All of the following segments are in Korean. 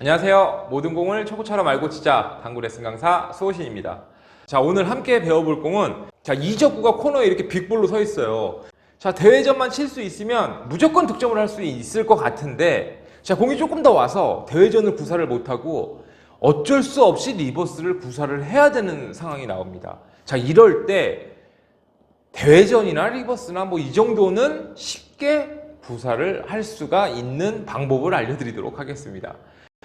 안녕하세요. 모든 공을 초보처럼 알고 치자 당구 레슨 강사 수호신입니다. 자, 오늘 함께 배워볼 공은 자, 이적구가 코너에 이렇게 빅볼로 서 있어요. 자, 대회전만 칠 수 있으면 무조건 득점을 할 수 있을 것 같은데 자, 공이 조금 더 와서 대회전을 구사를 못하고 어쩔 수 없이 리버스를 구사를 해야 되는 상황이 나옵니다. 자, 이럴 때 대회전이나 리버스나 뭐 이 정도는 쉽게 구사를 할 수가 있는 방법을 알려드리도록 하겠습니다.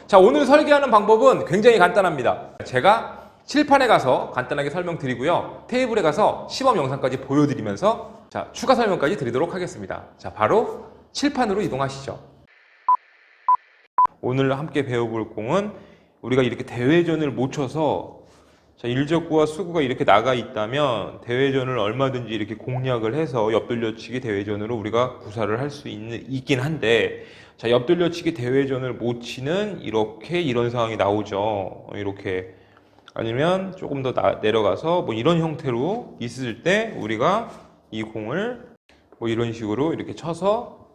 자, 오늘 설계하는 방법은 굉장히 간단합니다. 제가 칠판에 가서 간단하게 설명드리고요. 테이블에 가서 시범 영상까지 보여드리면서 자, 추가 설명까지 드리도록 하겠습니다. 자, 바로 칠판으로 이동하시죠. 오늘 함께 배워볼 공은 우리가 이렇게 대회전을 못 쳐서 자, 일적구와 수구가 이렇게 나가 있다면 대회전을 얼마든지 이렇게 공략을 해서 옆돌려치기 대회전으로 우리가 구사를 할 수 있긴 한데 자, 옆돌려치기 대회전을 못 치는 이렇게 이런 상황이 나오죠. 이렇게 아니면 조금 더 나- 내려가서 뭐 이런 형태로 있을 때 우리가 이 공을 뭐 이런 식으로 이렇게 쳐서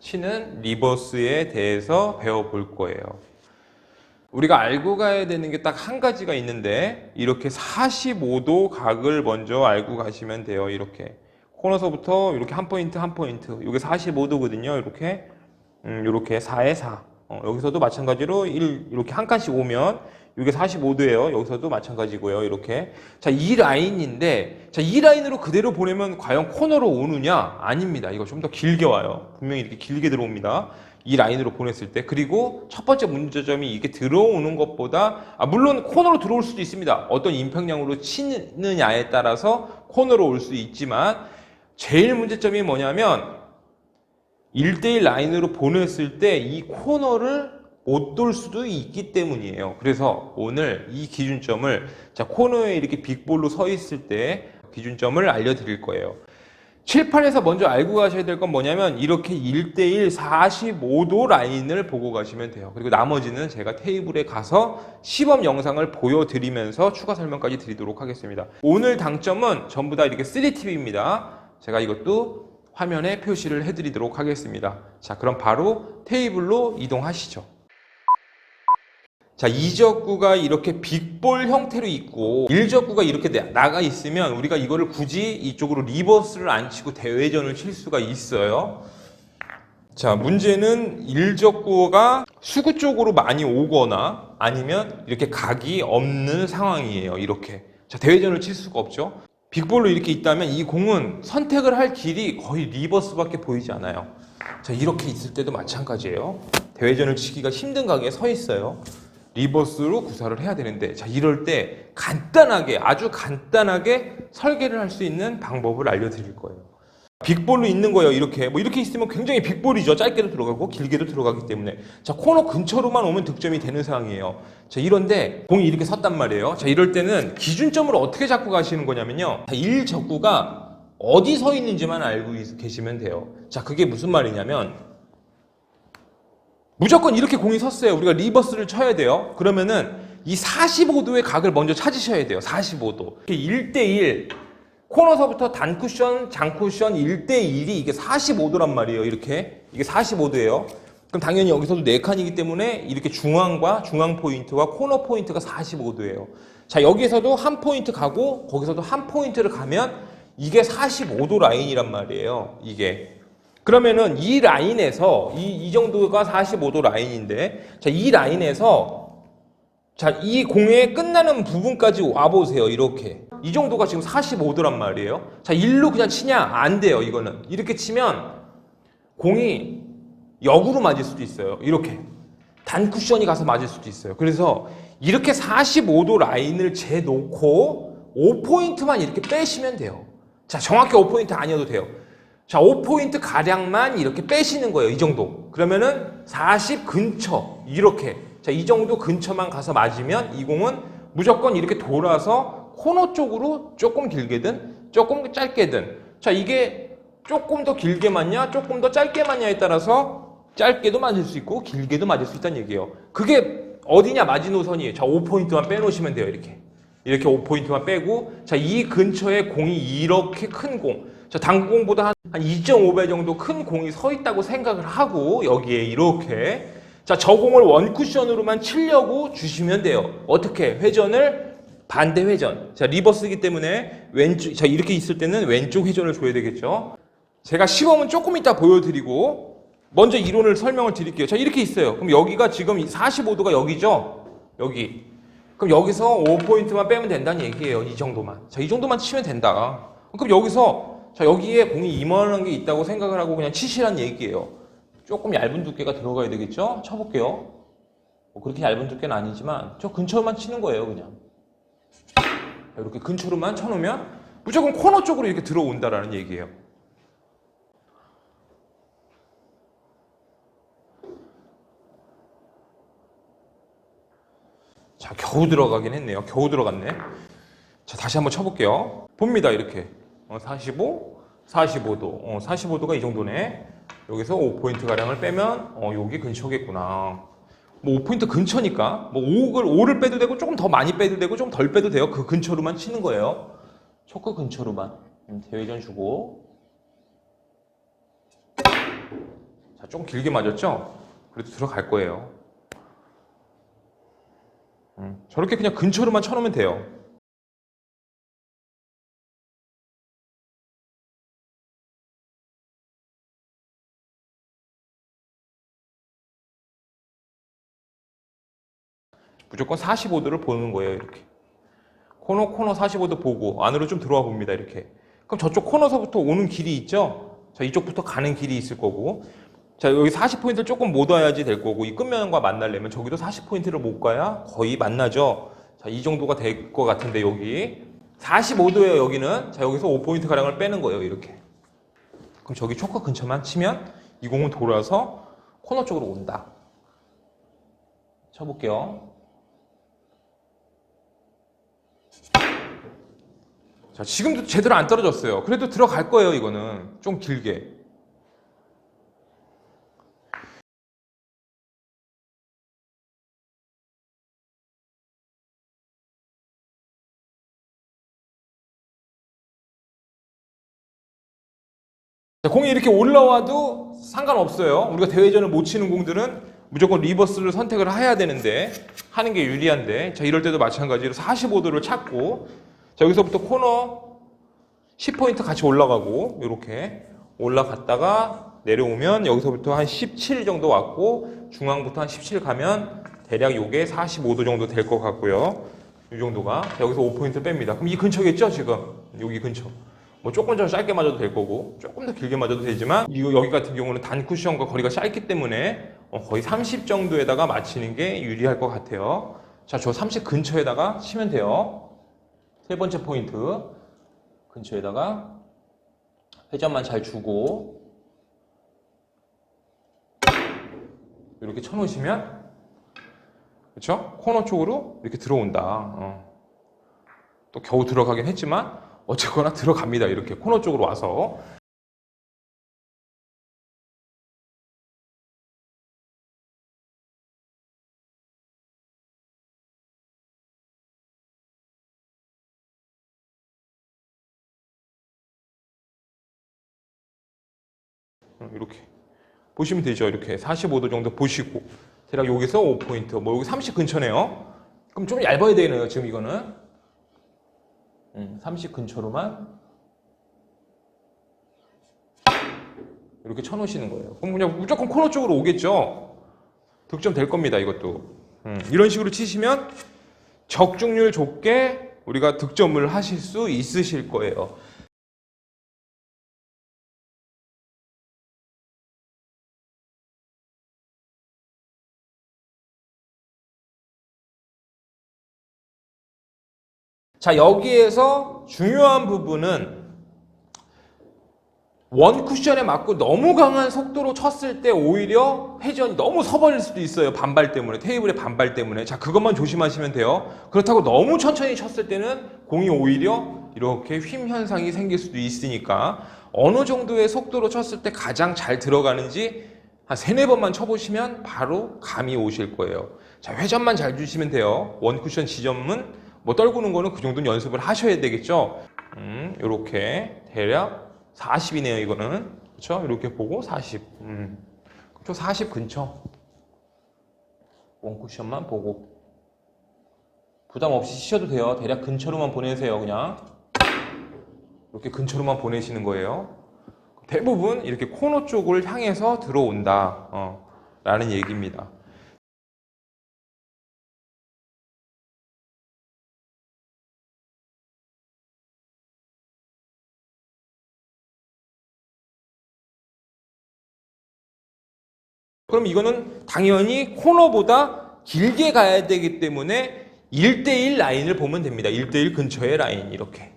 치는 리버스에 대해서 배워볼 거예요. 우리가 알고 가야 되는 게 딱 한 가지가 있는데 이렇게 45도 각을 먼저 알고 가시면 돼요. 이렇게 코너서부터 이렇게 한 포인트 한 포인트 이게 45도거든요. 이렇게 음, 이렇게 4에 4 어, 여기서도 마찬가지로 1 이렇게 한 칸씩 오면 이게 45도예요. 여기서도 마찬가지고요. 이렇게 자 이 라인인데 자 이 라인으로 그대로 보내면 과연 코너로 오느냐? 아닙니다. 이거 좀 더 길게 와요. 분명히 이렇게 길게 들어옵니다. 이 라인으로 보냈을 때 그리고 첫 번째 문제점이 이게 들어오는 것보다 아, 물론 코너로 들어올 수도 있습니다. 어떤 임팩량으로 치느냐에 따라서 코너로 올 수 있지만 제일 문제점이 뭐냐면 1대1 라인으로 보냈을 때 이 코너를 못 돌 수도 있기 때문이에요. 그래서 오늘 이 기준점을 자 코너에 이렇게 빅볼로 서 있을 때 기준점을 알려드릴 거예요. 칠판에서 먼저 알고 가셔야 될 건 뭐냐면 이렇게 1대1 45도 라인을 보고 가시면 돼요. 그리고 나머지는 제가 테이블에 가서 시범 영상을 보여드리면서 추가 설명까지 드리도록 하겠습니다. 오늘 당점은 전부 다 이렇게 3TV입니다. 제가 이것도 화면에 표시를 해드리도록 하겠습니다. 자, 그럼 바로 테이블로 이동하시죠. 자, 이적구가 이렇게 빅볼 형태로 있고 일적구가 이렇게 나- 나가 있으면 우리가 이거를 굳이 이쪽으로 리버스를 안 치고 대회전을 칠 수가 있어요. 자, 문제는 일적구가 수구 쪽으로 많이 오거나 아니면 이렇게 각이 없는 상황이에요. 이렇게. 자, 대회전을 칠 수가 없죠. 빅볼로 이렇게 있다면 이 공은 선택을 할 길이 거의 리버스밖에 보이지 않아요. 자, 이렇게 있을 때도 마찬가지예요. 대회전을 치기가 힘든 각에 서 있어요. 리버스로 구사를 해야 되는데, 자, 이럴 때 간단하게, 아주 간단하게 설계를 할 수 있는 방법을 알려드릴 거예요. 빅볼로 있는 거예요. 이렇게 뭐 이렇게 있으면 굉장히 빅볼이죠. 짧게도 들어가고 길게도 들어가기 때문에 자 코너 근처로만 오면 득점이 되는 상황이에요. 자 이런데 공이 이렇게 섰단 말이에요. 자 이럴 때는 기준점을 어떻게 잡고 가시는 거냐면요. 자, 1 적구가 어디 서 있는지만 알고 있- 계시면 돼요. 자 그게 무슨 말이냐면 무조건 이렇게 공이 섰어요. 우리가 리버스를 쳐야 돼요. 그러면은 이 45도의 각을 먼저 찾으셔야 돼요. 45도. 이렇게 1대1 코너서부터 단쿠션, 장쿠션 1대1이 이게 45도란 말이에요. 이렇게. 이게 45도예요. 그럼 당연히 여기서도 4칸이기 때문에 이렇게 중앙과 중앙 포인트와 코너 포인트가 45도예요. 자, 여기서도 한 포인트 가고 거기서도 한 포인트를 가면 이게 45도 라인이란 말이에요. 이게. 그러면은 이 라인에서 이, 이 정도가 45도 라인인데 자, 이 라인에서 자, 이 공의 끝나는 부분까지 와보세요. 이렇게. 이 정도가 지금 45도란 말이에요. 자, 일로 그냥 치냐? 안 돼요. 이거는. 이렇게 치면 공이 역으로 맞을 수도 있어요. 이렇게. 단 쿠션이 가서 맞을 수도 있어요. 그래서 이렇게 45도 라인을 재놓고 5포인트만 이렇게 빼시면 돼요. 자, 정확히 5포인트 아니어도 돼요. 자, 5포인트 가량만 이렇게 빼시는 거예요. 이 정도. 그러면은 40 근처. 이렇게. 자, 이 정도 근처만 가서 맞으면 이 공은 무조건 이렇게 돌아서 코너 쪽으로 조금 길게든 조금 짧게든. 자, 이게 조금 더 길게 맞냐, 조금 더 짧게 맞냐에 따라서 짧게도 맞을 수 있고 길게도 맞을 수 있다는 얘기예요. 그게 어디냐 마지노선이에요. 자, 5포인트만 빼놓으시면 돼요. 이렇게. 이렇게 5포인트만 빼고 자, 이 근처에 공이 이렇게 큰 공. 자, 당구공보다 한, 한 2.5배 정도 큰 공이 서 있다고 생각을 하고 여기에 이렇게 자, 저 공을 원 쿠션으로만 치려고 주시면 돼요. 어떻게? 회전을 반대 회전. 자, 리버스이기 때문에 왼쪽, 자, 이렇게 있을 때는 왼쪽 회전을 줘야 되겠죠. 제가 시범은 조금 이따 보여드리고, 먼저 이론을 설명을 드릴게요. 자, 이렇게 있어요. 그럼 여기가 지금 45도가 여기죠? 여기. 그럼 여기서 5포인트만 빼면 된다는 얘기예요. 이 정도만. 자, 이 정도만 치면 된다. 그럼 여기서, 자, 여기에 공이 이만한 게 있다고 생각을 하고 그냥 치시란 얘기예요. 조금 얇은 두께가 들어가야 되겠죠? 쳐볼게요. 뭐 그렇게 얇은 두께는 아니지만 저 근처만 치는 거예요, 그냥. 이렇게 근처로만 쳐놓으면 무조건 코너 쪽으로 이렇게 들어온다라는 얘기예요. 자, 겨우 들어가긴 했네요. 겨우 들어갔네. 자, 다시 한번 쳐볼게요. 봅니다, 이렇게. 어, 45, 45도. 어, 45도가 이 정도네. 여기서 5포인트 가량을 빼면, 어, 여기 근처겠구나. 뭐 5포인트 근처니까, 뭐 5를, 5를 빼도 되고, 조금 더 많이 빼도 되고, 좀 덜 빼도 돼요. 그 근처로만 치는 거예요. 초크 근처로만. 음, 대회전 주고. 자, 조금 길게 맞았죠? 그래도 들어갈 거예요. 음, 저렇게 그냥 근처로만 쳐놓으면 돼요. 무조건 45도를 보는 거예요, 이렇게. 코너, 코너 45도 보고 안으로 좀 들어와 봅니다, 이렇게. 그럼 저쪽 코너서부터 오는 길이 있죠? 자, 이쪽부터 가는 길이 있을 거고. 자, 여기 40포인트를 조금 못 와야지 될 거고, 이 끝면과 만나려면 저기도 40포인트를 못 가야 거의 만나죠? 자, 이 정도가 될 것 같은데, 여기. 45도예요, 여기는. 자, 여기서 5포인트 가량을 빼는 거예요, 이렇게. 그럼 저기 초커 근처만 치면 이 공은 돌아서 코너 쪽으로 온다. 쳐볼게요. 자, 지금도 제대로 안 떨어졌어요. 그래도 들어갈 거예요, 이거는. 좀 길게. 자, 공이 이렇게 올라와도 상관없어요. 우리가 대회전을 못 치는 공들은 무조건 리버스를 선택을 해야 되는데 하는 게 유리한데 자 이럴 때도 마찬가지로 45도를 찾고 자 여기서부터 코너 10포인트 같이 올라가고 이렇게 올라갔다가 내려오면 여기서부터 한 17 정도 왔고 중앙부터 한 17 가면 대략 요게 45도 정도 될 것 같고요. 이 정도가 자, 여기서 5포인트 뺍니다. 그럼 이 근처겠죠 지금 여기 근처. 뭐 조금 더 짧게 맞아도 될 거고 조금 더 길게 맞아도 되지만 이거 여기 같은 경우는 단 쿠션과 거리가 짧기 때문에 어, 거의 30 정도에다가 맞히는 게 유리할 것 같아요. 자, 저 30 근처에다가 치면 돼요. 세 번째 포인트 근처에다가 회전만 잘 주고 이렇게 쳐놓으시면 그렇죠? 코너 쪽으로 이렇게 들어온다. 어. 또 겨우 들어가긴 했지만 어쨌거나 들어갑니다. 이렇게 코너 쪽으로 와서. 이렇게 보시면 되죠. 이렇게 45도 정도 보시고 대략 여기서 5포인트, 뭐 여기 30 근처네요. 그럼 좀 얇아야 되네요. 지금 이거는. 음, 30 근처로만 이렇게 쳐놓으시는 거예요. 그럼 그냥 무조건 코너 쪽으로 오겠죠? 득점 될 겁니다, 이것도. 음, 이런 식으로 치시면 적중률 좋게 우리가 득점을 하실 수 있으실 거예요. 자, 여기에서 중요한 부분은 원 쿠션에 맞고 너무 강한 속도로 쳤을 때 오히려 회전이 너무 서버릴 수도 있어요. 반발 때문에. 테이블의 반발 때문에. 자, 그것만 조심하시면 돼요. 그렇다고 너무 천천히 쳤을 때는 공이 오히려 이렇게 휨 현상이 생길 수도 있으니까 어느 정도의 속도로 쳤을 때 가장 잘 들어가는지 한 세네 번만 쳐보시면 바로 감이 오실 거예요. 자, 회전만 잘 주시면 돼요. 원 쿠션 지점은 뭐 떨구는 거는 그 정도는 연습을 하셔야 되겠죠. 음, 요렇게 대략 40이네요, 이거는. 그렇죠? 이렇게 보고 40. 음. 그렇죠? 40 근처. 원쿠션만 보고 부담 없이 치셔도 돼요. 대략 근처로만 보내세요. 그냥 이렇게 근처로만 보내시는 거예요. 대부분 이렇게 코너 쪽을 향해서 들어온다. 어, 라는 얘기입니다. 그럼 이거는 당연히 코너보다 길게 가야 되기 때문에 1대1 라인을 보면 됩니다. 1대1 근처의 라인 이렇게.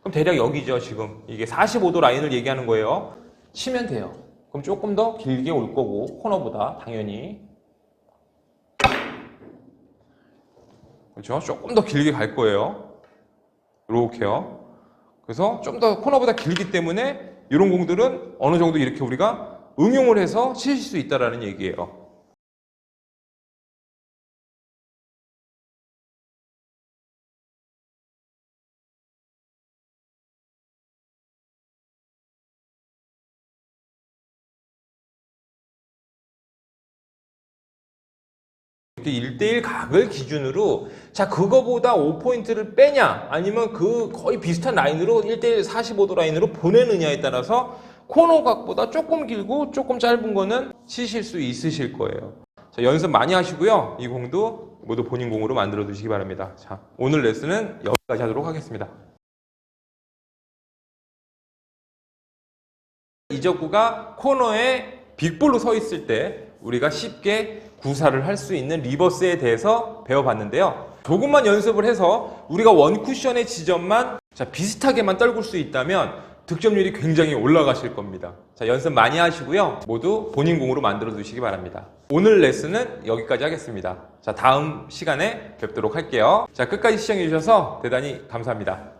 그럼 대략 여기죠, 지금. 이게 45도 라인을 얘기하는 거예요. 치면 돼요. 그럼 조금 더 길게 올 거고 코너보다 당연히. 그렇죠? 조금 더 길게 갈 거예요. 이렇게요. 그래서 좀 더 코너보다 길기 때문에 이런 공들은 어느 정도 이렇게 우리가 응용을 해서 치실 수 있다라는 얘기예요. 이렇게 1대1 각을 기준으로 자 그거보다 5포인트를 빼냐 아니면 그 거의 비슷한 라인으로 1대1 45도 라인으로 보내느냐에 따라서 코너 각보다 조금 길고 조금 짧은 거는 치실 수 있으실 거예요. 자, 연습 많이 하시고요. 이 공도 모두 본인 공으로 만들어 두시기 바랍니다. 자, 오늘 레슨은 여기까지 하도록 하겠습니다. 이적구가 코너에 빅볼로 서 있을 때 우리가 쉽게 구사를 할 수 있는 리버스에 대해서 배워봤는데요. 조금만 연습을 해서 우리가 원 쿠션의 지점만 자, 비슷하게만 떨굴 수 있다면 득점률이 굉장히 올라가실 겁니다. 자, 연습 많이 하시고요. 모두 본인 공으로 만들어 두시기 바랍니다. 오늘 레슨은 여기까지 하겠습니다. 자, 다음 시간에 뵙도록 할게요. 자, 끝까지 시청해 주셔서 대단히 감사합니다.